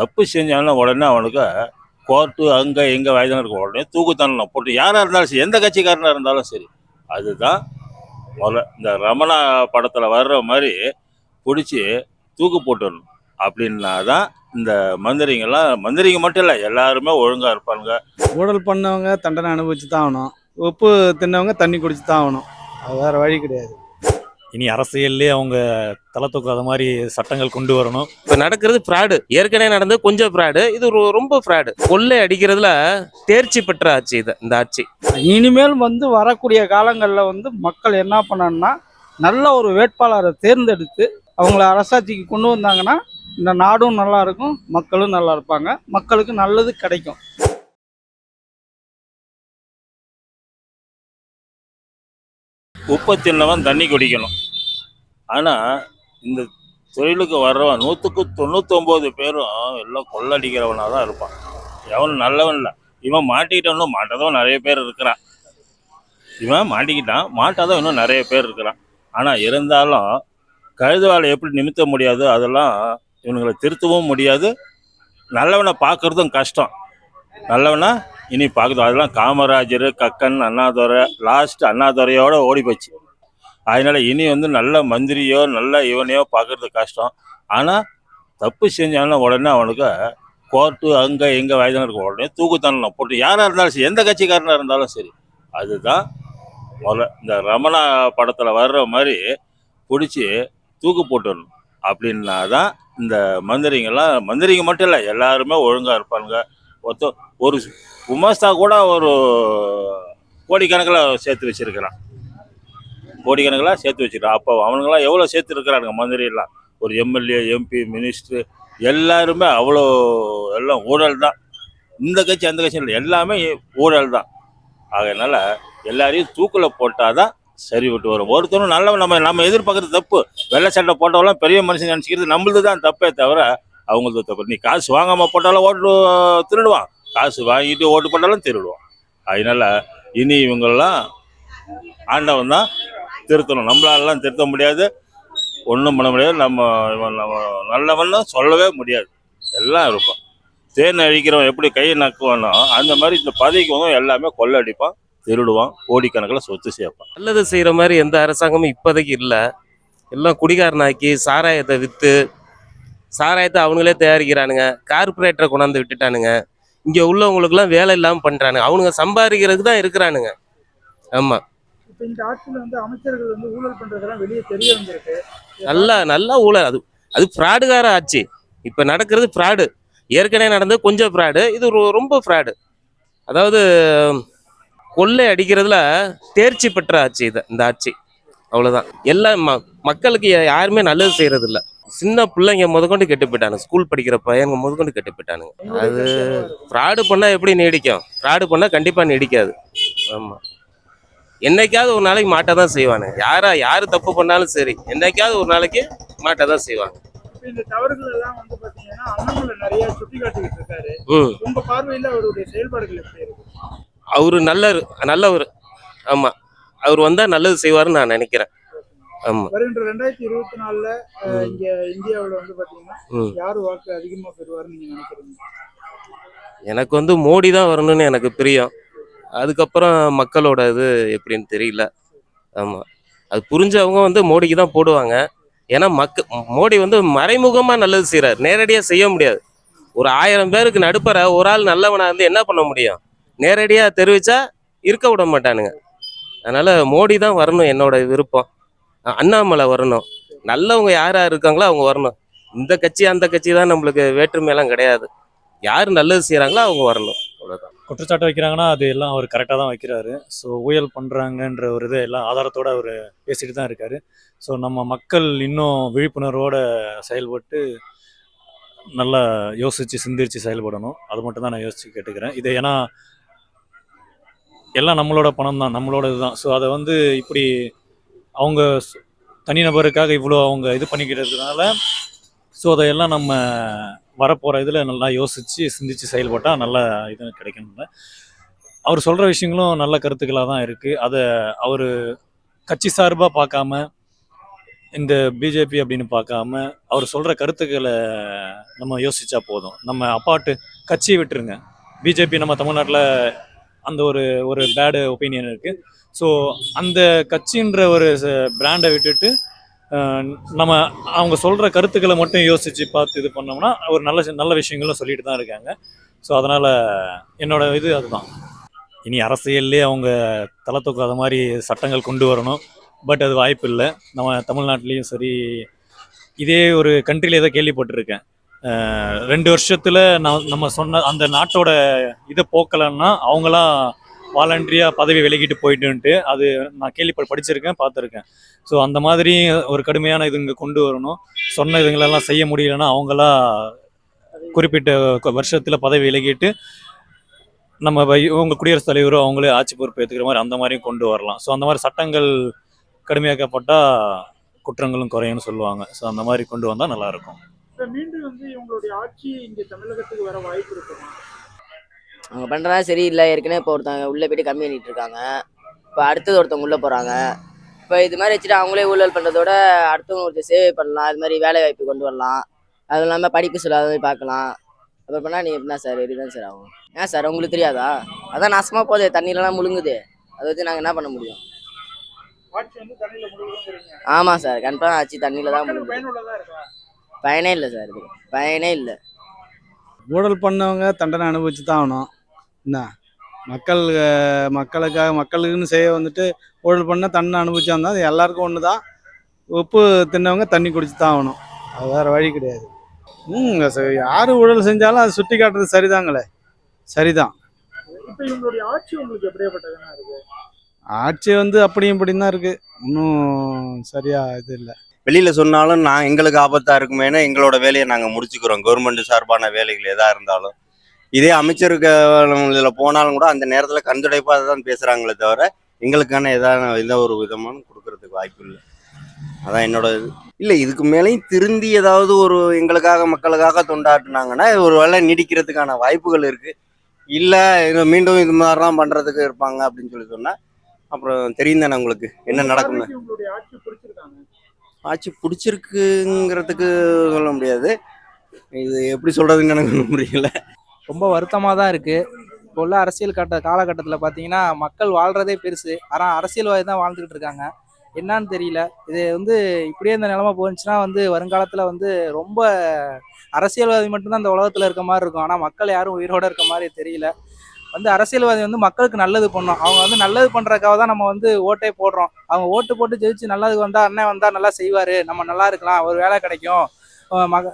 தப்பு செஞ்சாலும் உடனே அவனுக்கு கோர்ட்டு அங்கே எங்கே வயதான இருக்க உடனே தூக்குத்தண்டனை போட்டு யாராக இருந்தாலும் சரி எந்த கட்சிக்காரனாக இருந்தாலும் சரி அதுதான் முதல்ல இந்த ரமணா படத்தில் வர்ற மாதிரி பிடிச்சி தூக்கு போட்டுடணும். அப்படின்னா தான் இந்த மந்திரிங்கெல்லாம் மந்திரிங்க மட்டும் இல்லை எல்லாருமே ஒழுங்காக இருப்பாங்க ஊழல் பண்ணவங்க தண்டனை அனுபவிச்சு தான் ஆகணும். உப்பு தின்னவங்க தண்ணி குடிச்சு தான் ஆகணும். அது வேறு வழி கிடையாது. இனி அரசியல்லே அவங்க தலை தூக்காத மாதிரி சட்டங்கள் கொண்டு வரணும். இப்போ நடக்கிறது ஃப்ராடு ஏற்கனவே நடந்தது கொஞ்சம் ஃப்ராடு இது ரொம்ப ஃப்ராடு கொள்ளை அடிக்கிறதுல தேர்ச்சி பெற்ற ஆட்சி இது இந்த ஆட்சி. இனிமேல் வந்து வரக்கூடிய காலங்களில் வந்து மக்கள் என்ன பண்ணணும்னா நல்ல ஒரு வேட்பாளரை தேர்ந்தெடுத்து அவங்கள அரசாட்சிக்கு கொண்டு வந்தாங்கன்னா இந்த நாடும் நல்லா இருக்கும் மக்களும் நல்லா இருப்பாங்க. மக்களுக்கு நல்லது கிடைக்கும். உப்பை தின்னவன் தண்ணி குடிக்கணும். ஆனால் இந்த தொழிலுக்கு வர்றவன் நூற்றுக்கு தொண்ணூத்தொம்பது பேரும் எல்லாம் கொள்ளடிக்கிறவனாக தான் இருப்பான். எவனும் நல்லவன் இல்லை. இவன் மாட்டிக்கிட்டவனும் மாட்டாதவன் நிறைய பேர் இருக்கிறான். இவன் மாட்டிக்கிட்டான் மாட்டாதவன் இன்னும் நிறைய பேர் இருக்கிறான். ஆனால் இருந்தாலும் கழுதுவாலை எப்படி நிமித்த முடியாது? அதெல்லாம் இவனுங்களை திருத்தவும் முடியாது. நல்லவனை பார்க்குறதும் கஷ்டம். நல்லவனா இனி பார்க்குது அதெல்லாம் காமராஜர் கக்கன் அண்ணாதுரை லாஸ்ட் அண்ணாதுரையோட ஓடி போச்சு அதனால இனி வந்து நல்ல மந்திரியோ நல்ல இவனையோ பார்க்கறது கஷ்டம். ஆனால் தப்பு செஞ்சாலும் உடனே அவனுக்கு கோர்ட்டு அங்கே எங்கே வயதான இருக்க உடனே தூக்குத்தண்டனை போட்டு யாராக இருந்தாலும் சரி எந்த கட்சிக்காரனாக இருந்தாலும் சரி அதுதான் முதல்ல இந்த ரமணா படத்தில் வர்ற மாதிரி பிடிச்சி தூக்கு போட்டுடணும். அப்படின்னா தான் இந்த மந்திரிங்கெல்லாம் மந்திரிங்க மட்டும் இல்லை எல்லாருமே ஒழுங்காக இருப்பாங்க ஒருத்த ஒரு குமாஸ்தா கூட ஒரு கோடிக்கணக்கில் சேர்த்து வச்சுருக்கிறான். கோடிக்கணக்கில் சேர்த்து வச்சிருக்கான் அப்போ அவனுங்களாம் எவ்வளோ சேர்த்து இருக்கிறானுங்க மந்திரியெல்லாம் ஒரு எம்எல்ஏ எம்பி மினிஸ்டர் எல்லாருமே அவ்வளோ எல்லாம் ஊழல் தான். இந்த கட்சி அந்த கட்சி இல்லை எல்லாமே ஊழல் தான். அதனால் எல்லாரையும் தூக்கில் போட்டால் தான் சரி விட்டு வரும். ஒருத்தரும் நல்லவன் நம்ம நம்ம எதிர்பார்க்குறது தப்பு. வெள்ளை சண்டை போட்டவெல்லாம் பெரிய மனுஷன் நினச்சிக்கிறது நம்மளது தான் தப்பே தவிர அவங்களது தப்பு. நீ காசு வாங்காமல் போட்டாலும் ஓட்டு திருடுவான். காசு வாங்கிட்டு ஓட்டு போட்டாலும் திருடுவான். அதனால இனி இவங்கெல்லாம் ஆண்டவன் தான் திருத்தணும். நம்மளாலலாம் திருத்த முடியாது. ஒன்றும் பண்ண முடியாது. நம்ம நம்ம நல்லவன்னு சொல்லவே முடியாது. எல்லாம் இருப்பான் தேன் அழிக்கிறவன் எப்படி கையை நக்குவானோ அந்த மாதிரி இந்த பதவிக்கு எல்லாமே கொள்ளடிப்பான் திருடுவான் கோடிக்கணக்கில் சொத்து சேர்ப்பான். நல்லது செய்கிற மாதிரி எந்த அரசாங்கமும் இப்போதைக்கு இல்லை. எல்லாம் குடிகாரனாக்கி சாராயத்தை விற்று சாராயத்தை அவனுங்களே தயாரிக்கிறானுங்க. கார்பரேட்டரை கொண்டாந்து விட்டுட்டானுங்க. இங்கே உள்ளவங்களுக்குலாம் வேலை இல்லாமல் பண்ணுறானுங்க அவனுங்க சம்பாதிக்கிறதுக்கு தான் இருக்கிறானுங்க. ஆமாம் இப்போ இந்த ஆட்சியில் வந்து அமைச்சர்கள் வந்து ஊழல் பண்ணுறதெல்லாம் வெளியே தெரிய வந்திருக்கு. நல்லா நல்லா ஊழல். அது அது ஃப்ராடுகார ஆட்சி. இப்போ நடக்கிறது ஃப்ராடு ஏற்கனவே நடந்தது கொஞ்சம் ஃப்ராடு இது ரொம்ப ஃப்ராடு அதாவது கொள்ளை அடிக்கிறதுல தேர்ச்சி பெற்ற ஆட்சி இது இந்த ஆட்சி. அவ்வளோதான் எல்லா ம மக்களுக்கு யாருமே நல்லது செய்யறது இல்ல சின்ன பிள்ளைங்க முதற்கொண்டு கெட்டு போயிட்டானுங்க ஸ்கூல் படிக்கிற பையங்க முதற்கொண்டு கெட்டு போயிட்டானுங்க. அது ஃப்ராடு பண்ணால் எப்படி நீடிக்கும்? ஃப்ராடு பண்ணால் கண்டிப்பாக நீடிக்காது. ஆமாம் என்னைக்காவது ஒரு நாளைக்கு மாட்ட தான் செய்வானுங்க யாரா யார் தப்பு பண்ணாலும் சரி என்னைக்காவது ஒரு நாளைக்கு மாட்ட தான் செய்வாங்க. இப்போ இந்த தவறுகள் எல்லாம் வந்து பார்த்தீங்கன்னா அண்ணாமலை நிறைய சுட்டி காட்டிக்கிட்டு இருக்காரு உங்க பார்வையில் அவருடைய செயல்பாடுகள் எப்படி இருக்கு? அவரு நல்லவர் நல்லவர். ஆமாம் அவர் வந்தால் நல்லது செய்வாருன்னு நான் நினைக்கிறேன். வருகின்ற ரெண்டாயிரத்தி இருபத்தி நாலுல. இங்க இந்தியாவுல வந்து பாத்தீங்கன்னா யார் வாக்கு அதிகமா பெறுவாருன்னு நீங்க நினைக்கிறீங்க? எனக்கு வந்து மோடி தான் வரணும்னு எனக்கு பிரியம். அதுக்கப்புறம் மக்களோட இது எப்படின்னு தெரியல. ஆமாம் அது புரிஞ்சவங்க வந்து மோடிக்கு தான் போடுவாங்க. ஏன்னா மக்க மோடி வந்து மறைமுகமாக நல்லது செய்கிறார் நேரடியாக செய்ய முடியாது. ஒரு ஆயிரம் பேருக்கு நடுப்பற ஒரு ஆள் நல்லவனாக இருந்து என்ன பண்ண முடியும்? நேரடியாக தெரிவித்தா இருக்க விட மாட்டானுங்க. அதனால் மோடி தான் வரணும் என்னோட விருப்பம். அண்ணாமலை வரணும். நல்லவங்க யார் யார் இருக்காங்களோ அவங்க வரணும். இந்த கட்சி அந்த கட்சி தான் நம்மளுக்கு வேற்றுமையெல்லாம் கிடையாது. யார் நல்லது செய்கிறாங்களோ அவங்க வரணும். அவ்வளோதான் குற்றச்சாட்டு வைக்கிறாங்கன்னா அது எல்லாம் அவர் கரெக்டாக தான் வைக்கிறாரு. ஸோ ஊழல் பண்ணுறாங்கன்ற ஒரு இது எல்லாம் ஆதாரத்தோட அவர் பேசிட்டு தான் இருக்காரு. ஸோ நம்ம மக்கள் இன்னும் விழிப்புணர்வோடு செயல்பட்டு நல்லா யோசித்து சிந்திச்சு செயல்படணும். அது மட்டும் தான் நான் யோசித்து கேட்டுக்கிறேன். இது ஏன்னா எல்லாம் நம்மளோட பணம் தான் நம்மளோட இதுதான் ஸோ அதை வந்து இப்படி அவங்க தனிநபருக்காக இவ்வளோ அவங்க இது பண்ணிக்கிறதுனால ஸோ அதையெல்லாம் நம்ம வரப்போகிற இதில் நல்லா யோசித்து சிந்தித்து செயல்பட்டால் நல்ல இது கிடைக்கணும்ல அவர் சொல்கிற விஷயங்களும் நல்ல கருத்துக்களாக தான் இருக்குது அதை அவர் கட்சி சார்பாக பார்க்காம இந்த பிஜேபி அப்படின்னு பார்க்காம அவர் சொல்கிற கருத்துக்களை நம்ம யோசித்தா போதும். நம்ம அப்பாட்டு கட்சியை விட்டுருங்க. பிஜேபி நம்ம தமிழ்நாட்டில் அந்த ஒரு ஒரு பேடு ஒப்பீனியன் இருக்குது ஸோ அந்த கட்சின்ற ஒரு பிராண்டை விட்டுட்டு நம்ம அவங்க சொல்கிற கருத்துக்களை மட்டும் யோசித்து பார்த்து இது பண்ணோம்னா ஒரு நல்ல நல்ல விஷயங்களும் சொல்லிட்டு தான் இருக்காங்க. ஸோ அதனால் என்னோட இது அதுதான். இனி அரசியல்லே அவங்க தலை தூக்காத மாதிரி சட்டங்கள் கொண்டு வரணும். பட் அது வாய்ப்பு இல்லை. நம்ம தமிழ்நாட்டிலையும் சரி இதே ஒரு கண்ட்ரியில் ஏதோ கேள்விப்பட்டிருக்கேன். ரெண்டு வருஷத்தில் நான் நம்ம சொன்ன அந்த நாட்டோட இதை போக்கலைன்னா அவங்களாம் வாலண்டரியாக பதவி விலகிட்டு போயிட்டுன்ட்டு அது நான் கேள்வி படிச்சிருக்கேன் பார்த்துருக்கேன். ஸோ அந்த மாதிரி ஒரு கடுமையான இது இங்கே கொண்டு வரணும். சொன்ன இதுங்களெல்லாம் செய்ய முடியலன்னா அவங்களா குறிப்பிட்ட வருஷத்தில் பதவி விலகிட்டு நம்ம இவங்க குடியரசுத் தலைவரோ அவங்களே ஆட்சி பொறுப்பு ஏற்றுக்கிற மாதிரி அந்த மாதிரியும் கொண்டு வரலாம். ஸோ அந்த மாதிரி சட்டங்கள் கடுமையாக்கப்பட்டால் குற்றங்களும் குறையும்னு சொல்லுவாங்க. ஸோ அந்த மாதிரி கொண்டு வந்தால் நல்லாயிருக்கும் மீண்டும் வந்து இவங்களுடைய ஆட்சி இங்கே தமிழகத்துக்கு வர வாய்ப்பு இருக்குமா? அவங்க பண்ணுறதா சரியில்லை. ஏற்கனவே இப்போ ஒருத்தவங்க உள்ளே போயிட்டு கம்மி பண்ணிட்டு இருக்காங்க. இப்போ அடுத்தது ஒருத்தவங்க உள்ளே போகிறாங்க இப்போ இது மாதிரி வச்சுட்டு அவங்களே ஊழல் பண்ணுறதோட அடுத்தவங்க ஒருத்தர் சேவை பண்ணலாம். இது மாதிரி வேலை வாய்ப்பு கொண்டு வரலாம். அதுவும் இல்லாமல் படிப்பு சொல்லாத மாதிரி பார்க்கலாம். அப்புறம் பண்ணால் நீங்கள் எப்படின்னா சார் இதுதான் சார் ஆகும். ஏன் சார்? உங்களுக்கு தெரியாதா? அதான் நாசமாக போகுது தண்ணியிலலாம் முழுங்குது. அதை வச்சு நாங்கள் என்ன பண்ண முடியும்? ஆமாம் சார் கன்ஃபார்ம் ஆச்சு. தண்ணியில் தான் பயனே இல்லை சார் இது. பயனே இல்லை. ஊழல் பண்ணவங்க தண்டனை அனுபவிச்சு தான் ஆகணும். என்ன? மக்கள் மக்களுக்காக மக்களுக்குன்னு செய்ய வந்துட்டு ஊழல் பண்ண தண்டனை அனுபவிச்சா இருந்தால் அது எல்லாருக்கும் ஒன்று தான் உப்பு தின்னவங்க தண்ணி குடிச்சு தான் ஆகணும். அது வேறு வழி கிடையாது. ம் சரி, யார் ஊழல் செஞ்சாலும் அது சுட்டி காட்டுறது சரிதாங்களே? சரிதான். ஆட்சி உங்களுக்கு எப்படியாப்பட்டதுன்னா இருக்கு? ஆட்சி வந்து அப்படியும் இப்படியும் தான் இருக்குது இன்னும் சரியா இது இல்லை. வெளியில சொன்னாலும் நான் எங்களுக்கு ஆபத்தா இருக்குமேனு எங்களோட வேலையை நாங்க முடிச்சுக்கிறோம். கவர்மெண்ட் சார்பான வேலைகள் எதா இருந்தாலும். இதே அமைச்சருக்கு போனாலும் கூட அந்த நேரத்தில் கண்துடைப்பாக தான் பேசுகிறாங்களே தவிர எங்களுக்கான எதாவது எந்த ஒரு விதமான கொடுக்கறதுக்கு வாய்ப்பு இல்லை. அதான் என்னோட இது. இல்லை இதுக்கு மேலேயும் திருந்தி ஏதாவது ஒரு எங்களுக்காக மக்களுக்காக தொண்டாட்டுனாங்கன்னா ஒரு வேலை நீடிக்கிறதுக்கான வாய்ப்புகள் இருக்குது இல்லை மீண்டும் இது மாதிரிலாம் பண்ணுறதுக்கு இருப்பாங்க அப்படின்னு சொல்லி சொன்னால் அப்புறம் தெரியும் தானே உங்களுக்கு என்ன நடக்கும்னு. ஆட்சி பிடிச்சிருக்காங்க. ஆட்சி பிடிச்சிருக்குங்கிறதுக்கு சொல்ல முடியாது. இது எப்படி சொல்றதுன்னு எனக்கு புரியல. ரொம்ப வருத்தமாக தான் இருக்குது இப்போ உள்ள அரசியல் கட்ட காலகட்டத்தில் பார்த்தீங்கன்னா மக்கள் வாழ்கிறதே பெருசு. ஆனால் அரசியல்வாதி தான் வாழ்ந்துக்கிட்டு இருக்காங்க. என்னன்னு தெரியல. இது வந்து இப்படியே இந்த நிலமை போச்சுன்னா வந்து வருங்காலத்தில் வந்து ரொம்ப அரசியல்வாதி மட்டும்தான் இந்த உலகத்தில் இருக்க மாதிரி இருக்கும். ஆனால் மக்கள் யாரும் உயிரோட இருக்க மாதிரி தெரியல. வந்து அரசியல்வாதி வந்து மக்களுக்கு நல்லது பண்ணும். அவங்க வந்து நல்லது பண்ணுறக்காக தான் நம்ம வந்து ஓட்டே போடுறோம். அவங்க ஓட்டு போட்டு ஜெயிச்சு நல்லது வந்தால் அண்ணன் வந்தால் நல்லா செய்வார். நம்ம நல்லா இருக்கலாம். ஒரு வேலை கிடைக்கும்.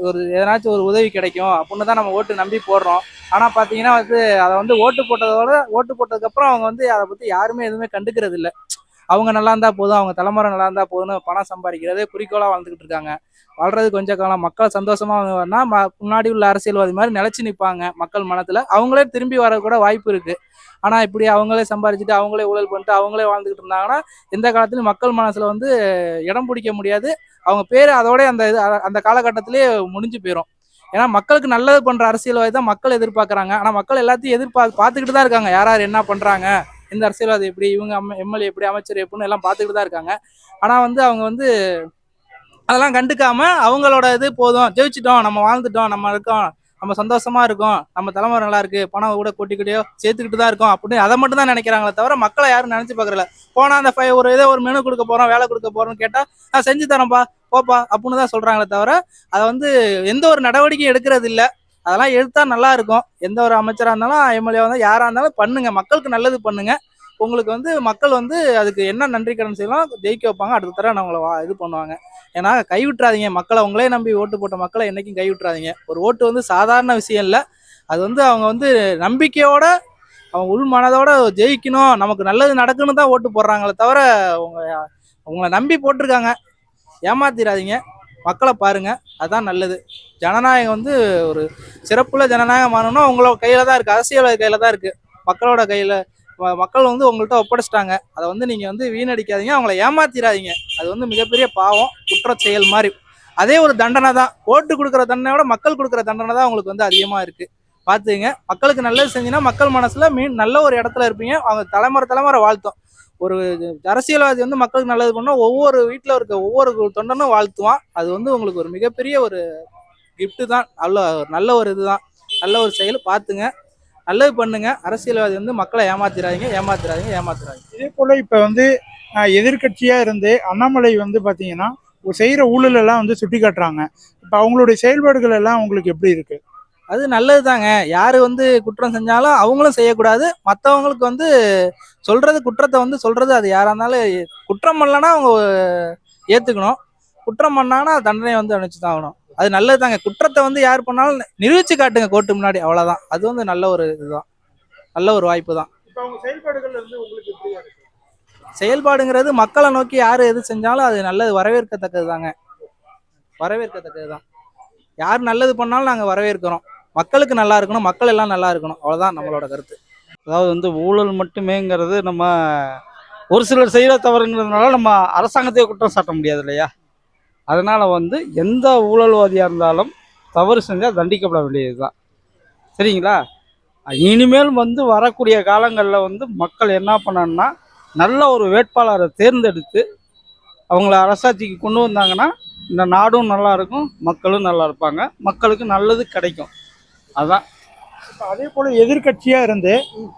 ஒரு எதனாச்சும் ஒரு உதவி கிடைக்கும் அப்படின்னு தான் நம்ம ஓட்டு நம்பி போடுறோம். ஆனால் பார்த்தீங்கன்னா வந்து அதை வந்து ஓட்டு போட்டதோட ஓட்டு போட்டதுக்கப்புறம் அவங்க வந்து அதை பற்றி யாருமே எதுவுமே கண்டுக்கிறது இல்லை அவங்க நல்லா இருந்தால் போதும் அவங்க தலைமுறை நல்லா இருந்தால் போதும்னு பணம் சம்பாதிக்கிறதே குறிக்கோளாக வாழ்ந்துக்கிட்டு இருக்காங்க. வாழ்றது கொஞ்ச காலம் மக்கள் சந்தோஷமாக வந்தால் ம முன்னாடி உள்ள அரசியல்வாதி மாதிரி நிலச்சி நிற்பாங்க மக்கள் மனத்தில். அவங்களே திரும்பி வரக்கூட வாய்ப்பு இருக்குது ஆனால் இப்படி அவங்களே சம்பாரிச்சிட்டு அவங்களே ஊழல் பண்ணிட்டு அவங்களே வாழ்ந்துக்கிட்டு இருந்தாங்கன்னா எந்த காலத்துலையும் மக்கள் மனசில் வந்து இடம் பிடிக்க முடியாது. அவங்க பேர் அதோட அந்த இது அந்த காலகட்டத்திலே முடிஞ்சு போயிடும் ஏன்னா மக்களுக்கு நல்லது பண்ணுற அரசியல்வாதி தான் மக்கள் எதிர்பார்க்குறாங்க. ஆனால் மக்கள் எல்லாத்தையும் எதிர்பார்த்து பார்த்துக்கிட்டு தான் இருக்காங்க. யார் யார் என்ன பண்ணுறாங்க இந்த அரசியல்வாதி எப்படி இவங்க எம்எல்ஏ எப்படி அமைச்சர் எப்படின்னு எல்லாம் பார்த்துக்கிட்டு தான் இருக்காங்க. ஆனால் வந்து அவங்க வந்து அதெல்லாம் கண்டுக்காம அவங்களோட இது போதும். ஜெயிச்சிட்டோம் நம்ம வாழ்ந்துட்டோம் நம்ம இருக்கோம் நம்ம சந்தோஷமா இருக்கோம் நம்ம தலைமுறை நல்லா இருக்கு பணம் கூட கொட்டிக்கிட்டே சேர்த்துக்கிட்டு தான் இருக்கோம் அப்படின்னு அதை மட்டும் தான் நினைக்கிறாங்களே தவிர மக்களை யாரும் நினைச்சு பார்க்கறல போனா அந்த ஃபைவ் ஒரு ஏதோ ஒரு மெனு கொடுக்க போறோம் வேலை கொடுக்க போறோம்னு கேட்டா நான் செஞ்சு தரேன்ப்பா போப்பா அப்படின்னு தான் சொல்றாங்களே தவிர அதை வந்து எந்த ஒரு நடவடிக்கையும் எடுக்கிறது இல்லை. அதெல்லாம் எடுத்தா நல்லா இருக்கும். எந்த ஒரு அமைச்சரா இருந்தாலும் எம்எல்ஏ வந்து யாரா இருந்தாலும் பண்ணுங்க. மக்களுக்கு நல்லது பண்ணுங்க. உங்களுக்கு வந்து மக்கள் வந்து அதுக்கு என்ன நன்றி கடன் செய்யலாம் ஜெயிக்க வைப்பாங்க. அடுத்த தடவை நான் உங்களை வா- இது பண்ணுவாங்க. ஏன்னா கைவிட்றாதீங்க மக்களை உங்களே நம்பி ஓட்டு போட்ட மக்களை என்றைக்கும் கைவிட்றாதீங்க ஒரு ஓட்டு வந்து சாதாரண விஷயம் இல்லை. அது வந்து அவங்க வந்து நம்பிக்கையோட அவங்க உள் மனதோட ஜெயிக்கணும். நமக்கு நல்லது நடக்குன்னு தான் ஓட்டு போடுறாங்களே தவிர அவங்க உங்களை நம்பி போட்டிருக்காங்க. ஏமாத்திராதீங்க. மக்களை பாருங்க அதுதான் நல்லது. ஜனநாயகம் வந்து ஒரு சிறப்புள்ள ஜனநாயகம் மாறணும்னா உங்களோட கையில தான் இருக்கு. அரசியலோட கையில தான் இருக்கு. மக்களோட கையில மக்கள் வந்து உங்கள்கிட்ட ஒப்படைச்சிட்டாங்க. அதை வந்து நீங்க வந்து வீணடிக்காதீங்க. அவங்கள ஏமாத்திராதீங்க. அது வந்து மிகப்பெரிய பாவம் குற்ற செயல் மாதிரி. அதே ஒரு தண்டனை தான். ஓட்டு கொடுக்குற தண்டனையோட மக்கள் கொடுக்குற தண்டனை தான் உங்களுக்கு வந்து அதிகமா இருக்கு. பார்த்துங்க. மக்களுக்கு நல்லது செஞ்சீங்கன்னா மக்கள் மனசுல மீன் நல்ல ஒரு இடத்துல இருப்பீங்க. அவங்க தலைமுறை தலைமுறை வாழ்த்தும். ஒரு அரசியல்வாதி வந்து மக்களுக்கு நல்லது பண்ணா ஒவ்வொரு வீட்டில் இருக்க ஒவ்வொரு தொண்டனும் வாழ்த்துவான். அது வந்து உங்களுக்கு ஒரு மிகப்பெரிய ஒரு கிஃப்ட்டு தான். நல்ல நல்ல ஒரு இதுதான். நல்ல ஒரு செயல். பார்த்துங்க. நல்லது பண்ணுங்க. அரசியல்வாதி வந்து மக்களை ஏமாத்திராதீங்க ஏமாத்திராதீங்க ஏமாத்திராதீங்க. இதே போல இப்போ வந்து எதிர்கட்சியாக இருந்து அண்ணாமலை வந்து பார்த்தீங்கன்னா செய்கிற ஊழலெல்லாம் வந்து சுட்டி காட்டுறாங்க இப்போ அவங்களுடைய செயல்பாடுகள் எல்லாம் உங்களுக்கு எப்படி இருக்குது அது நல்லது தாங்க யார் வந்து குற்றம் செஞ்சாலும் அவங்களும் செய்யக்கூடாது. மற்றவங்களுக்கு வந்து சொல்றது குற்றத்தை வந்து சொல்றது அது யாராக இருந்தாலும் குற்றம் பண்ணலன்னா அவங்க ஏற்றுக்கணும் குற்றம் பண்ணாங்கன்னா தண்டனை வந்து அனுப்பிச்சு தான் ஆகணும் அது நல்லது தாங்க குற்றத்தை வந்து யார் பண்ணாலும் நிரூபிச்சு காட்டுங்க கோர்ட்டு முன்னாடி. அவ்வளோதான் அது வந்து நல்ல ஒரு இதுதான். நல்ல ஒரு வாய்ப்பு தான் செயல்பாடுங்கிறது மக்களை நோக்கி யார் எது செஞ்சாலும் அது நல்லது. வரவேற்கத்தக்கது தாங்க வரவேற்கத்தக்கது தான் யார் நல்லது பண்ணாலும் நாங்கள் வரவேற்கிறோம். மக்களுக்கு நல்லா இருக்கணும் மக்கள் எல்லாம் நல்லா இருக்கணும். அவ்வளோதான் நம்மளோட கருத்து. அதாவது வந்து ஊழல் மட்டுமேங்கிறது நம்ம ஒரு சிலர் செய்கிற தவறுங்கிறதுனால நம்ம அரசாங்கத்தையே குற்றம் சாட்ட முடியாது இல்லையா? அதனால் வந்து எந்த ஊழல்வாதியாக இருந்தாலும் தவறு செஞ்சால் தண்டிக்கப்பட வேண்டியது தான் சரிங்களா? இனிமேல் வந்து வரக்கூடிய காலங்களில் வந்து மக்கள் என்ன பண்ணணும்னா நல்ல ஒரு வேட்பாளரை தேர்ந்தெடுத்து அவங்கள அரசாட்சிக்கு கொண்டு வந்தாங்கன்னா இந்த நாடும் நல்லா இருக்கும் மக்களும் நல்லா இருப்பாங்க மக்களுக்கு நல்லது கிடைக்கும். அதான். இப்ப அதே போல எதிர்க்கட்சியா இருந்து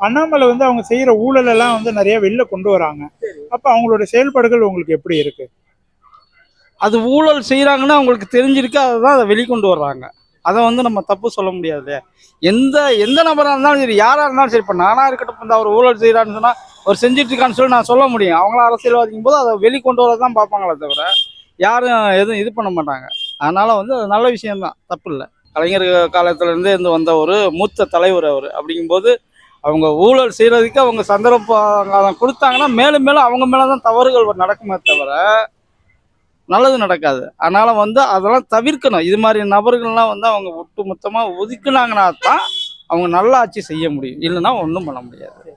அண்ணாமலை வந்து அவங்க செய்யற ஊழல் எல்லாம் வந்து நிறைய வெளில கொண்டு வராங்க. அப்ப அவங்களோட செயல்பாடுகள் உங்களுக்கு எப்படி இருக்கு? அது ஊழல் செய்கிறாங்கன்னு அவங்களுக்கு தெரிஞ்சிருக்கு அதை தான் அதை வெளிக்கொண்டு வர்றாங்க. அதை வந்து நம்ம தப்பு சொல்ல முடியாது. எந்த எந்த நபராக இருந்தாலும் சரி யாராக இருந்தாலும் சரி இப்போ நானாக இருக்கட்டும் இந்த அவர் ஊழல் செய்கிறான்னு சொன்னால் அவர் செஞ்சுட்டு இருக்கான்னு சொல்லி நான் சொல்ல முடியும். அவங்கள அரசியல்வாதிக்கும் போது அதை வெளிக்கொண்டு வர தான் பார்ப்பாங்களே தவிர யாரும் எதுவும் இது பண்ண மாட்டாங்க. அதனால் வந்து அது நல்ல விஷயம்தான் தப்பு இல்லை. கலைஞர் காலத்துலேருந்தே இருந்து வந்த ஒரு மூத்த தலைவர் அவர். அப்படிங்கும்போது அவங்க ஊழல் செய்கிறதுக்கு அவங்க சந்தர்ப்பம் கொடுத்தாங்கன்னா மேலும் மேலும் அவங்க மேலே தான் தவறுகள் நடக்குமே தவிர நல்லது நடக்காது. அதனால வந்து அதெல்லாம் தவிர்க்கணும். இது மாதிரி நபர்கள்லாம் வந்து அவங்க ஒட்டு மொத்தமாக ஒதுக்குனாங்கன்னா தான் அவங்க நல்ல ஆட்சி செய்ய முடியும். இல்லைன்னா ஒன்றும் பண்ண முடியாது.